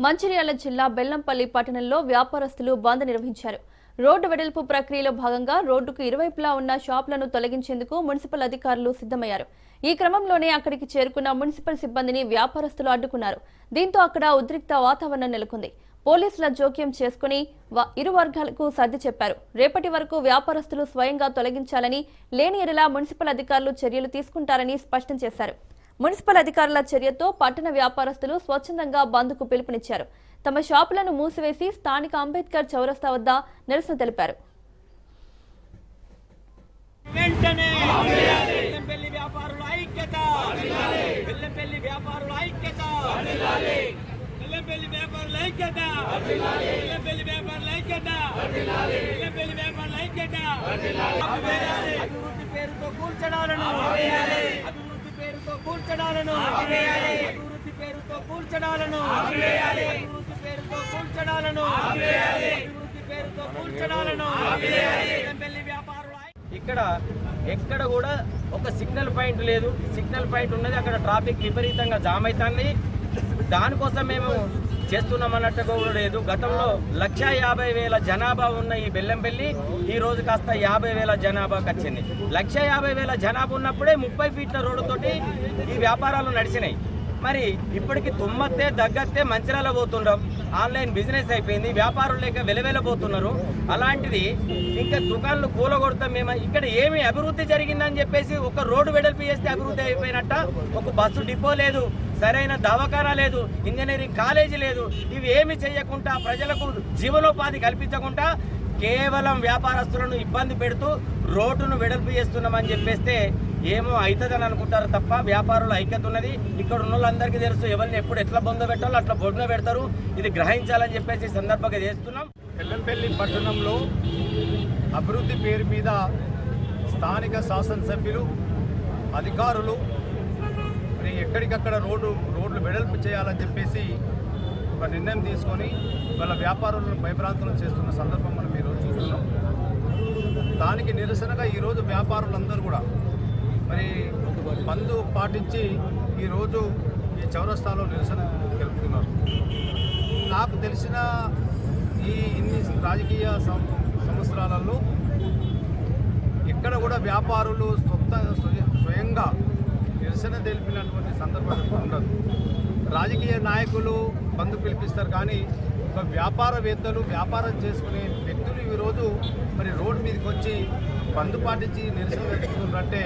మంచిర్యాల జిల్లా బెల్లంపల్లి పట్టణంలో వ్యాపారస్తులు బంద్ నిర్వహించారు. రోడ్డు వెడల్పు ప్రక్రియలో భాగంగా రోడ్డుకు ఇరువైపులా ఉన్న షాపులను తొలగించేందుకు మున్సిపల్ అధికారులు సిద్ధమయ్యారు. ఈ క్రమంలోనే అక్కడికి చేరుకున్న మున్సిపల్ సిబ్బందిని వ్యాపారస్తులు అడ్డుకున్నారు. దీంతో అక్కడ ఉద్రిక్త వాతావరణం నెలకొంది. పోలీసుల జోక్యం చేసుకుని వ- ఇరు వర్గాలకు సర్ది చెప్పారు. రేపటి వరకు వ్యాపారస్తులు స్వయంగా తొలగించాలని లేని ఎడలా మున్సిపల్ అధికారులు చర్యలు తీసుకుంటారని స్పష్టం చేశారు. మున్సిపల్ అధికారుల చర్యతో పట్టణ వ్యాపారస్తులు స్వచ్ఛందంగా బంద్కు పిలుపునిచ్చారు. తమ షాపులను మూసివేసి స్థానిక అంబేద్కర్ చౌరస్తా వద్ద నిరసన తెలిపారు. వెంటనే బెల్లంపల్లి వ్యాపారుల ఐక్యత! బెల్లంపల్లి వ్యాపారుల ఐక్యత! బెల్లంపల్లి వ్యాపారుల ఐక్యత! బెల్లంపల్లి వ్యాపారుల ఐక్యత! బెల్లంపల్లి వ్యాపారుల ఐక్యత! అభివృద్ధి పేరుతో కూల్చడాలను అభివృద్ధి పేరుతో కూల్చడాలను. అభివృద్ధి పేరుతో కూల్చడాలను. అభివృద్ధి పేరుతో కూల్చడాలను. అభివృద్ధి పేరుతో కూల్చడాలను. ఇక్కడ ఎక్కడ కూడా ఒక సిగ్నల్ పాయింట్ లేదు. సిగ్నల్ పాయింట్ ఉన్నది. అక్కడ ట్రాఫిక్ విపరీతంగా జామ్ అవుతుంది. దానికోసం మేము చేస్తున్నామన్నట్టు కూడా లేదు. గతంలో లక్ష యాభై వేల జనాభా ఉన్న ఈ బెల్లంపల్లి ఈ రోజు కాస్త యాభై వేల జనాభాకి వచ్చింది లక్ష యాభై వేల జనాభా ఉన్నప్పుడే ముప్పై ఫీట్ల రోడ్డుతోటి ఈ వ్యాపారాలు నడిచినాయి. మరి ఇప్పటికి తుమ్మత్తే దగ్గత్తే మంచిరాల పోతుండం ఆన్లైన్ బిజినెస్ అయిపోయింది వ్యాపారులు లేక వెలవెలబోతున్నారు అలాంటిది ఇంకా దుకాణాలు కూలగొడతాం మేము. ఇక్కడ ఏమి అభివృద్ధి జరిగిందని చెప్పేసి ఒక రోడ్డు వెడల్పు చేస్తే అభివృద్ధి అయిపోయినట్ట. ఒక బస్సు డిపో లేదు. సరైన దవాఖానా లేదు ఇంజనీరింగ్ కాలేజీ లేదు ఇవి ఏమి చేయకుండా ప్రజలకు జీవనోపాధి కల్పించకుండా కేవలం వ్యాపారస్తులను ఇబ్బంది పెడుతూ రోడ్డును వెడల్పు చేస్తున్నామని చెప్పేస్తే ఏమో అవుతుందని అనుకుంటారు తప్ప వ్యాపారుల ఐక్యత ఉన్నది. ఇక్కడ ఉన్న వాళ్ళందరికీ తెలుసు ఎవరిని ఎప్పుడు ఎట్లా బొంద పెట్టాలో అట్లా బొంద పెడతారు. ఇది గ్రహించాలని చెప్పేసి సందర్భంగా చేస్తున్నాం. బెల్లంపల్లి పట్టణంలో అభివృద్ధి పేరు మీద స్థానిక శాసనసభ్యులు అధికారులు ఎక్కడికక్కడ రోడ్డు రోడ్లు వెడల్పు చేయాలని చెప్పేసి ఒక నిర్ణయం తీసుకొని వాళ్ళ వ్యాపారులను భయభ్రాంతులను చేస్తున్న సందర్భం మనం ఈరోజు చూస్తున్నాం. దానికి నిరసనగా ఈరోజు వ్యాపారులందరూ కూడా మరి బంధు పాటించి ఈరోజు ఈ చౌరస్తాలో నిరసన తెలుపుతున్నారు. నాకు తెలిసిన ఈ ఇన్ని రాజకీయ సం- సంవత్సరాలలో ఇక్కడ కూడా వ్యాపారులు సొంత నిరసన తెలిపినటువంటి సందర్భం ఉండదు. రాజకీయ నాయకులు బంధు పిలిపిస్తారు కానీ ఒక వ్యాపారవేత్తలు వ్యాపారం చేసుకునే వ్యక్తులు ఈరోజు మరి రోడ్డు మీదకి వచ్చి బంధు పాటించి నిరసన తెలుపుతున్నారంటే